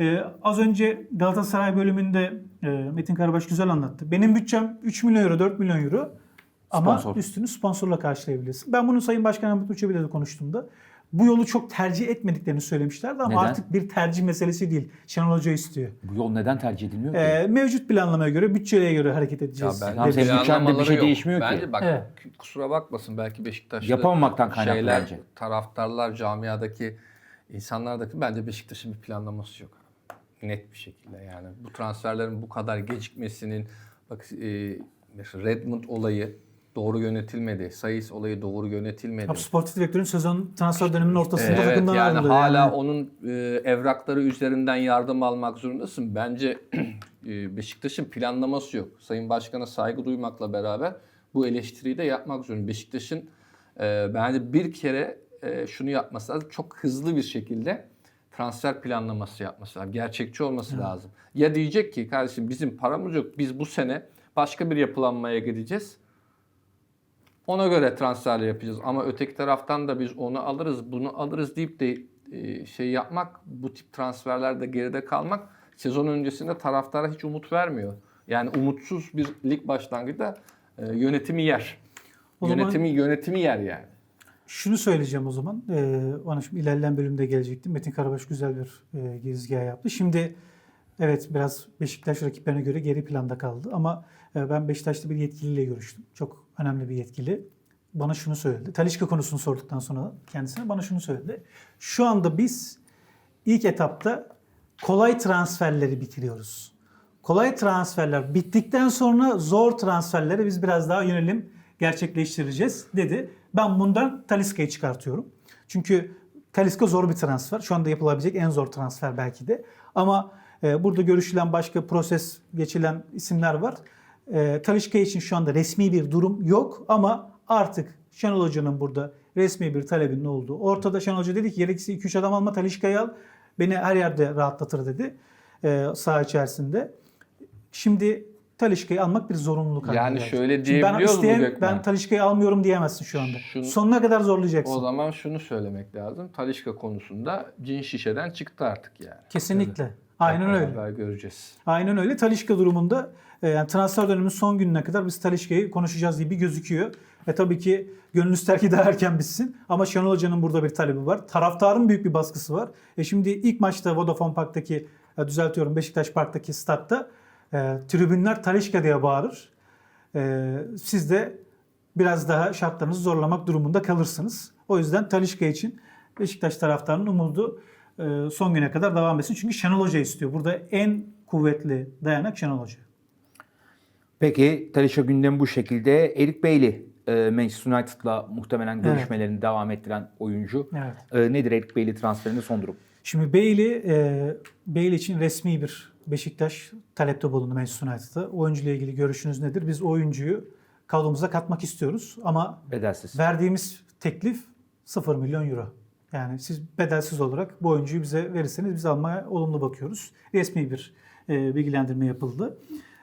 Ee, az önce Galatasaray bölümünde e, Metin Karabaş güzel anlattı. Benim bütçem 3 milyon euro, 4 milyon euro. Ama Sponsor. üstünü sponsorla karşılayabilirsin. Ben bunu Sayın Başkan Ahmet Uçabil'le de konuştuğumda bu yolu çok tercih etmediklerini söylemişlerdi ama Neden? artık bir tercih meselesi değil. Şenol Hoca istiyor. Bu yol neden tercih edilmiyor ki? Ee, mevcut planlamaya göre, bütçeye göre hareket edeceğiz. Ya senin bütçende bir şey yok. değişmiyor ki. Bence bak Evet. kusura bakmasın belki Beşiktaş'ta Yapamamaktan kaynaklı şeyler, bence. taraftarlar, camiadaki insanlardaki bence Beşiktaş'ın bir planlaması yok. Net bir şekilde yani. Bu transferlerin bu kadar gecikmesinin bak e, mesela Redmond olayı doğru yönetilmedi. Sayıs olayı doğru yönetilmedi. Abi, Sportif direktörün sezon transfer döneminin ortasında Evet takımdan yani ayrıldı. hala yani. onun e, evrakları üzerinden yardım almak zorundasın. Bence e, Beşiktaş'ın planlaması yok. Sayın Başkan'a saygı duymakla beraber bu eleştiriyi de yapmak zorunda. Beşiktaş'ın e, bence bir kere e, şunu yapması lazım. Çok hızlı bir şekilde transfer planlaması yapması lazım. Gerçekçi olması lazım. Ya diyecek ki kardeşim bizim paramız yok. Biz bu sene başka bir yapılanmaya gideceğiz. Ona göre transferler yapacağız. Ama öteki taraftan da biz onu alırız, bunu alırız deyip de e, şey yapmak, bu tip transferlerde geride kalmak sezon öncesinde taraftara hiç umut vermiyor. Yani umutsuz bir lig başlangıcında e, yönetimi yer. O zaman- yönetimi yönetimi yer yani. Şunu söyleyeceğim o zaman. Ee, bana şimdi ilerleyen bölümde gelecektim. Metin Karabaş güzel bir e, girizgah yaptı. Şimdi evet biraz Beşiktaş rakiplerine göre geri planda kaldı. Ama e, ben Beşiktaş'ta bir yetkiliyle görüştüm. Çok önemli bir yetkili. Bana şunu söyledi. Talişka konusunu sorduktan sonra kendisine bana şunu söyledi. Şu anda biz ilk etapta kolay transferleri bitiriyoruz. Kolay transferler bittikten sonra zor transferlere biz biraz daha yönelim gerçekleştireceğiz dedi. Ben bundan Taliska'yı çıkartıyorum. Çünkü Taliska zor bir transfer. Şu anda yapılabilecek en zor transfer belki de. Ama e, burada görüşülen başka proses geçilen isimler var. E, Talisca için şu anda resmi bir durum yok ama artık Şenol Hoca'nın burada resmi bir talebinin olduğu ortada. Şenol Hoca dedi ki gerekirse 2-3 adam alma Talisca'yı al. Beni her yerde rahatlatır dedi e, saha içerisinde. Şimdi Talişka'yı almak bir zorunluluk haline Yani geldi. şöyle Şimdi ben diyebiliyoruz mu isteyen, Gökmen? Ben Talişka'yı almıyorum diyemezsin şu anda. Şunu- Sonuna kadar zorlayacaksın. O zaman şunu söylemek lazım. Talişka konusunda cin şişeden çıktı artık yani. Kesinlikle. Aynen Hep öyle. beraber göreceğiz. Aynen öyle. Talişka durumunda e, yani transfer döneminin son gününe kadar biz Talişka'yı konuşacağız gibi gözüküyor. Ve tabii ki gönül ister ki daha erken bitsin. Ama Şenol Hoca'nın burada bir talebi var. Taraftarın büyük bir baskısı var. E şimdi ilk maçta Vodafone Park'taki, e, düzeltiyorum Beşiktaş Park'taki statta e, tribünler Talişka diye bağırır. E, siz de biraz daha şartlarınızı zorlamak durumunda kalırsınız. O yüzden Talişka için Beşiktaş taraftarının umudu e, son güne kadar devam etsin. Çünkü Şenol Hoca istiyor. Burada en kuvvetli dayanak Şenol Hoca. Peki Talisha gündemi bu şekilde. Eric Bailey e, Manchester United'la muhtemelen görüşmelerini devam ettiren oyuncu. Evet. E, nedir Eric Bailey transferinde son durum? Şimdi Bailey, e, Bailey için resmi bir Beşiktaş talepte bulundu Manchester United'da. Oyuncuyla ilgili görüşünüz nedir? Biz oyuncuyu kadromuza katmak istiyoruz ama Bedelsiz. verdiğimiz teklif 0 milyon euro. Yani siz bedelsiz olarak bu oyuncuyu bize verirseniz biz almaya olumlu bakıyoruz. Resmi bir e, bilgilendirme yapıldı.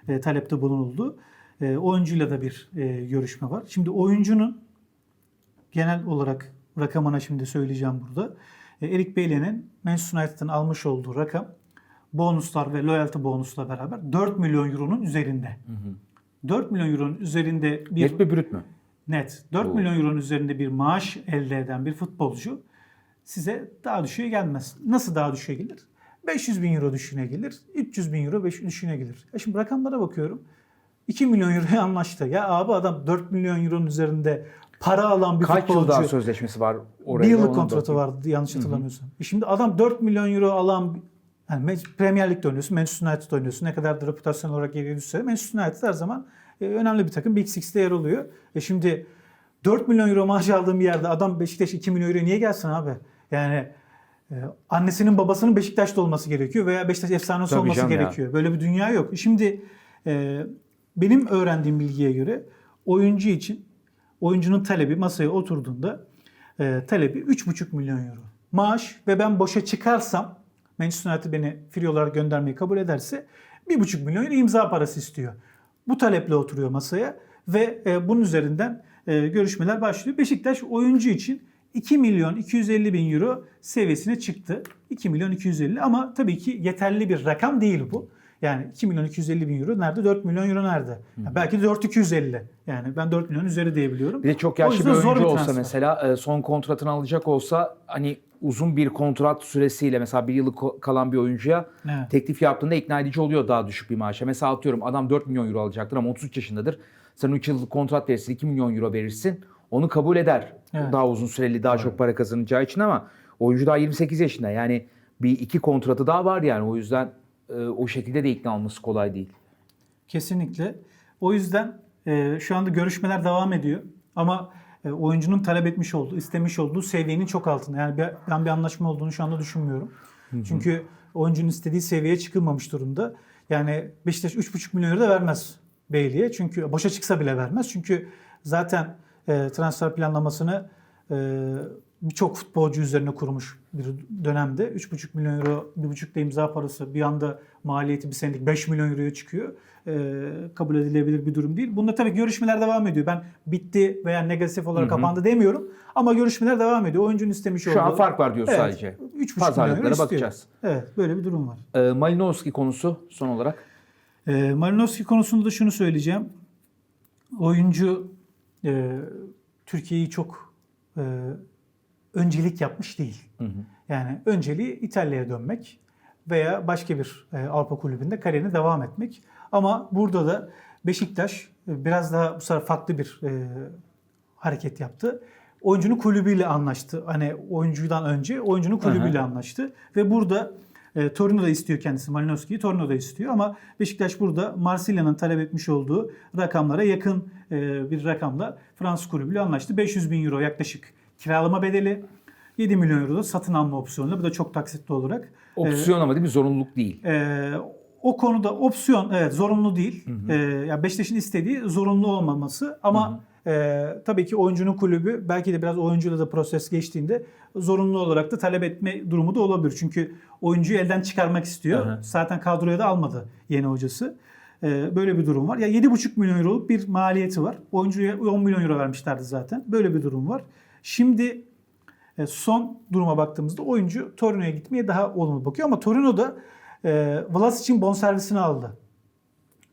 E, talepte bulunuldu. E, oyuncuyla da bir e, görüşme var. Şimdi oyuncunun genel olarak rakamına şimdi söyleyeceğim burada. E, Eric Bailey'nin Manchester United'ın almış olduğu rakam bonuslar ve loyalty bonusla beraber 4 milyon euronun üzerinde. 4 milyon euronun üzerinde bir Net mi brüt mü? net 4 Oo. milyon euronun üzerinde bir maaş elde eden bir futbolcu size daha düşüğe gelmez. Nasıl daha düşüğe gelir? 500 bin euro düşüğüne gelir. 300 bin euro düşüğüne gelir. E şimdi rakamlara bakıyorum. 2 milyon euroya anlaştı. Ya abi adam 4 milyon euronun üzerinde para alan bir Kaç yıl futbolcu. daha sözleşmesi var oraya? Bir yıllık kontratı vardı yanlış hatırlamıyorsam. E şimdi adam 4 milyon euro alan yani Premier Lig'de oynuyorsun, Manchester United oynuyorsun. Ne kadar da reputasyon olarak geriye düşse Manchester United her zaman e, önemli bir takım. Big Six'te yer alıyor. E şimdi 4 milyon euro maaş aldığım bir yerde adam Beşiktaş 2 milyon euro niye gelsin abi? Yani e, annesinin babasının Beşiktaş'ta olması gerekiyor veya Beşiktaş efsanesi Tabii olması canım ya. gerekiyor. Böyle bir dünya yok. Şimdi e, benim öğrendiğim bilgiye göre oyuncu için oyuncunun talebi masaya oturduğunda e, talebi 3,5 milyon euro. Maaş ve ben boşa çıkarsam Manchester United beni free olarak göndermeyi kabul ederse 1,5 milyon imza parası istiyor. Bu taleple oturuyor masaya ve e, bunun üzerinden e, görüşmeler başlıyor. Beşiktaş oyuncu için 2 milyon 250 bin euro seviyesine çıktı. 2 milyon 250 ama tabii ki yeterli bir rakam değil bu. Yani 2 milyon 250 bin euro nerede? 4 milyon euro nerede? Ya belki de 4 250. Yani ben 4 milyon üzeri diyebiliyorum. Bir de çok yaşlı bir oyuncu olsa transfer. mesela e, son kontratını alacak olsa hani uzun bir kontrat süresiyle mesela bir yıllık kalan bir oyuncuya Evet. teklif yaptığında ikna edici oluyor daha düşük bir maaşa. Mesela atıyorum adam 4 milyon euro alacaktır ama 33 yaşındadır. Sen 3 yıllık kontrat verirsin 2 milyon euro verirsin. Onu kabul eder. Evet. Daha uzun süreli daha çok para kazanacağı için ama oyuncu daha 28 yaşında. Yani bir iki kontratı daha var yani o yüzden o şekilde de ikna olması kolay değil. Kesinlikle. O yüzden e, şu anda görüşmeler devam ediyor. Ama e, oyuncunun talep etmiş olduğu, istemiş olduğu seviyenin çok altında. Yani bir, ben bir anlaşma olduğunu şu anda düşünmüyorum. Çünkü oyuncunun istediği seviyeye çıkılmamış durumda. Yani Beşiktaş 3,5 milyon euro da vermez Bailey'e. Çünkü boşa çıksa bile vermez. Çünkü zaten e, transfer planlamasını e, birçok futbolcu üzerine kurmuş bir dönemde. 3,5 milyon euro, 1,5 da imza parası bir anda maliyeti bir senelik 5 milyon euroya çıkıyor. E, kabul edilebilir bir durum değil. Bunda tabii görüşmeler devam ediyor. Ben bitti veya negatif olarak kapandı demiyorum. Ama görüşmeler devam ediyor. Oyuncunun istemiş olduğu. Şu an fark var diyor Evet, sadece. 3,5 milyon euro istiyor. bakacağız. Evet böyle bir durum var. E, Malinowski konusu son olarak. E, Malinowski konusunda da şunu söyleyeceğim. Oyuncu e, Türkiye'yi çok e, öncelik yapmış değil. Yani önceliği İtalya'ya dönmek veya başka bir e, Avrupa kulübünde kariyerine devam etmek. Ama burada da Beşiktaş e, biraz daha bu sefer farklı bir e, hareket yaptı. Oyuncunun kulübüyle anlaştı. Hani oyuncudan önce oyuncunun kulübüyle anlaştı. Ve burada e, Torino da istiyor kendisi. Malinowski'yi Torino da istiyor. Ama Beşiktaş burada Marsilya'nın talep etmiş olduğu rakamlara yakın e, bir rakamla Fransız kulübüyle anlaştı. 500 bin euro yaklaşık kiralama bedeli. 7 milyon euro da satın alma opsiyonuyla. Bu da çok taksitli olarak. Opsiyon ama değil mi? Zorunluluk değil. Ee, o konuda opsiyon evet zorunlu değil. Ee, ya Beşiktaş'ın istediği zorunlu olmaması ama e, tabii ki oyuncunun kulübü belki de biraz oyuncuyla da proses geçtiğinde zorunlu olarak da talep etme durumu da olabilir. Çünkü oyuncuyu elden çıkarmak istiyor. Hı hı. Zaten kadroya da almadı yeni hocası. Ee, böyle bir durum var. Ya 7,5 milyon euroluk bir maliyeti var. Oyuncuya 10 milyon euro vermişlerdi zaten. Böyle bir durum var. Şimdi e, son duruma baktığımızda oyuncu Torino'ya gitmeye daha olumlu bakıyor ama Torino'da e, Vlasic'in bonservisini aldı.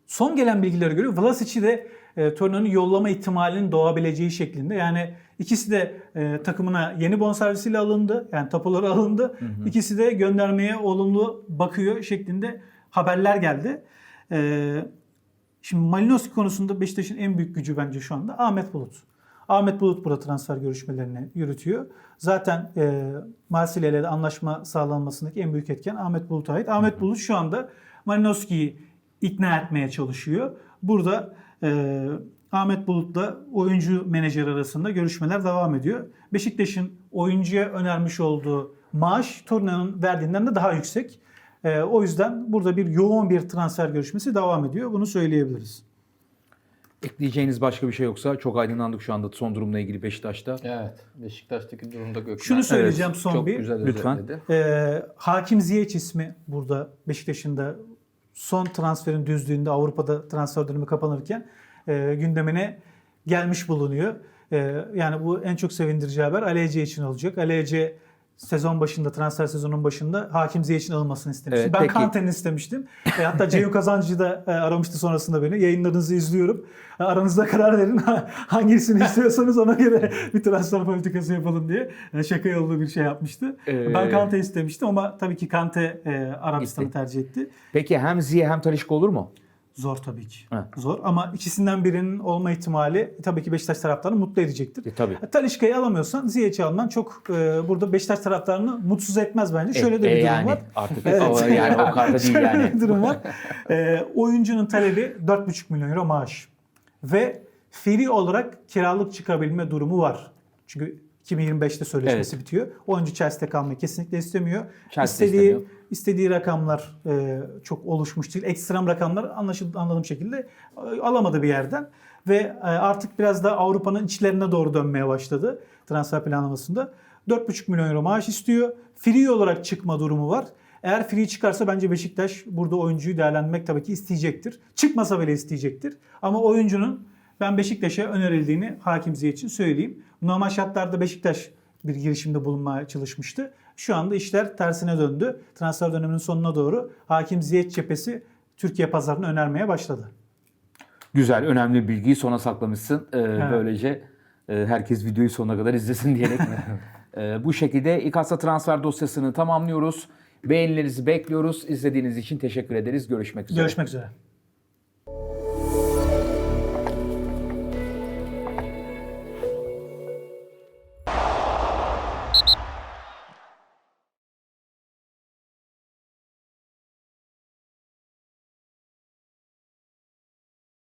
Son gelen bilgilere göre Vlasic'i de e, Torino'nun yollama ihtimalinin doğabileceği şeklinde. Yani ikisi de e, takımına yeni bonservisiyle alındı. Yani tapuları alındı. İkisi de göndermeye olumlu bakıyor şeklinde haberler geldi. E, şimdi Malinowski konusunda Beşiktaş'ın en büyük gücü bence şu anda Ahmet Bulut. Ahmet Bulut burada transfer görüşmelerini yürütüyor. Zaten e, Marsilya ile de anlaşma sağlanmasındaki en büyük etken Ahmet Bulut'a ait. Ahmet Bulut şu anda Malinowski'yi ikna etmeye çalışıyor. Burada e, Ahmet Bulut'la oyuncu menajer arasında görüşmeler devam ediyor. Beşiktaş'ın oyuncuya önermiş olduğu maaş Torino'nun verdiğinden de daha yüksek. E, o yüzden burada bir yoğun bir transfer görüşmesi devam ediyor. Bunu söyleyebiliriz. Ekleyeceğiniz başka bir şey yoksa çok aydınlandık şu anda son durumla ilgili Beşiktaş'ta. Evet. Beşiktaş'taki durumda Gökmen Şunu söyleyeceğim son çok bir. güzel Lütfen. Ee, Hakim Ziyech ismi burada Beşiktaş'ın da son transferin düzlüğünde Avrupa'da transfer dönemi kapanırken e, gündemine gelmiş bulunuyor. E, yani bu en çok sevindirici haber Alece için olacak. Alece sezon başında, transfer sezonun başında Hakim Ziyech'in alınmasını istemiştim. Evet, ben peki. Kante'nin istemiştim. E, hatta Ceyhun Kazancı da e, aramıştı sonrasında beni. Yayınlarınızı izliyorum. E, aranızda karar verin. Hangisini istiyorsanız ona göre bir transfer politikası yapalım diye. E, şaka yollu bir şey yapmıştı. Ee, ben Kante istemiştim ama tabii ki Kante e, Arabistan'ı tercih etti. Peki hem Ziye hem Talişka olur mu? Zor tabii ki. Evet. Zor ama ikisinden birinin olma ihtimali tabii ki Beşiktaş taraftarını mutlu edecektir. E, tabii. Talişka'yı alamıyorsan Ziyech'i alman çok e, burada Beşiktaş taraftarını mutsuz etmez bence. Şöyle de E, bir durum yani var. Artık Evet. o, yani o karta değil Şöyle yani. bir durum var. E, oyuncunun talebi 4,5 milyon euro maaş. Ve free olarak kiralık çıkabilme durumu var. Çünkü 2025'te sözleşmesi bitiyor. Oyuncu Chelsea'de kalmayı kesinlikle istemiyor. Chelsea istediği, istemiyor. istediği rakamlar e, çok oluşmuş değil. Ekstrem rakamlar anlaşıldı, anladığım şekilde e, alamadı bir yerden. Ve e, artık biraz da Avrupa'nın içlerine doğru dönmeye başladı transfer planlamasında. 4,5 milyon euro maaş istiyor. Free olarak çıkma durumu var. Eğer free çıkarsa bence Beşiktaş burada oyuncuyu değerlendirmek tabii ki isteyecektir. Çıkmasa bile isteyecektir. Ama oyuncunun ben Beşiktaş'a önerildiğini Hakim Ziyech için söyleyeyim. Normal şartlarda Beşiktaş bir girişimde bulunmaya çalışmıştı. Şu anda işler tersine döndü. Transfer döneminin sonuna doğru Hakim Ziyech cephesi Türkiye pazarını önermeye başladı. Güzel, önemli bilgiyi sona saklamışsın. Ee, Böylece e, herkes videoyu sonuna kadar izlesin diyerek. Ee, bu şekilde İKAS'a transfer dosyasını tamamlıyoruz. Beğenilerinizi bekliyoruz. İzlediğiniz için teşekkür ederiz. Görüşmek üzere. Görüşmek üzere.